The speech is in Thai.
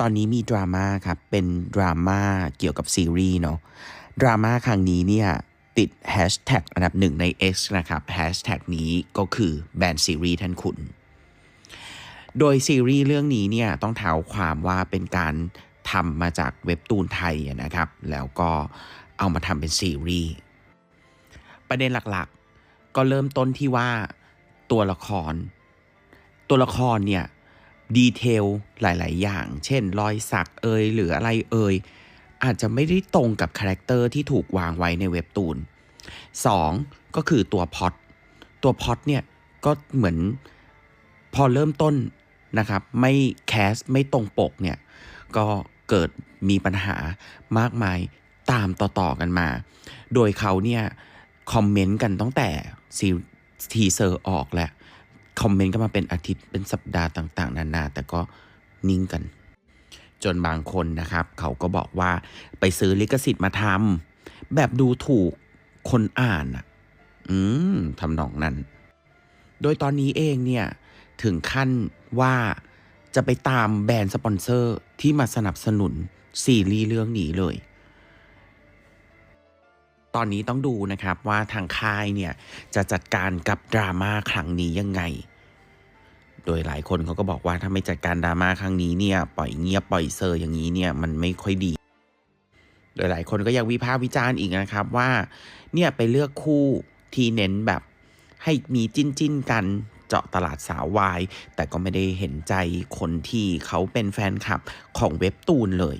ตอนนี้มีดราม่าครับ เป็นดราม่าเกี่ยวกับซีรีส์เนาะ ดราม่าครั้งนี้เนี่ยติดแฮชแท็กอันดับหนึ่งใน X นะครับแฮชแท็กนี้ก็คือแบนด์ซีรีส์ท่านคุณ โดยซีรีส์เรื่องนี้เนี่ยต้องเท้าความว่าเป็นการทำมาจากเว็บตูนไทยนะครับ แล้วก็เอามาทำเป็นซีรีส์ประเด็นหลักๆ ก็เริ่มต้นที่ว่าตัวละคร ตัวละครเนี่ย ดีเทลหลาย ๆ อย่าง เช่น รอยสักเอยหรืออะไรเอยอาจจะไม่ได้ตรงกับคาแรคเตอร์ที่ถูกวางไว้ในเว็บตูน 2. ก็คือตัวพอตตัวพอตเนี่ยก็เหมือนพอเริ่มต้นนะครับไม่แคสไม่ตรงปกเนี่ยก็เกิดมีปัญหามากมายตามต่อ ๆ กันมา โดยเขาเนี่ยคอมเมนต์กันตั้งแต่ซีทีเซอร์ออกแหละ คอมเมนต์กันมาเป็นอาทิตย์เป็นสัปดาห์ต่างๆ นานา แต่ก็นิ่งกัน จนบางคนนะครับ เขาก็บอกว่าไปซื้อลิขสิทธิ์มาทำแบบดูถูกคนอ่านอะ อืมทำนองนั้น โดยตอนนี้เองเนี่ย ถึงขั้นว่าจะไปตามแบรนด์สปอนเซอร์ที่มาสนับสนุนซีรีส์เรื่องนี้เลย ตอนนี้ต้องดูนะครับว่าทางค่ายเนี่ยจะจัดการกับดราม่าครั้งนี้ยังไง โดยหลายคนเขาก็บอกว่าถ้าไม่จัดการดราม่าครั้งนี้เนี่ยปล่อยเงียบปล่อยเซอร์อย่างนี้เนี่ยมันไม่ค่อยดี โดยหลายคนก็ยังวิพากษ์วิจารณ์อีกนะครับว่าเนี่ยไปเลือกคู่ที่เน้นแบบให้มีจิ้นจิ้นกันเจาะตลาดสาววาย แต่ก็ไม่ได้เห็นใจคนที่เขาเป็นแฟนคลับของเว็บตูนเลย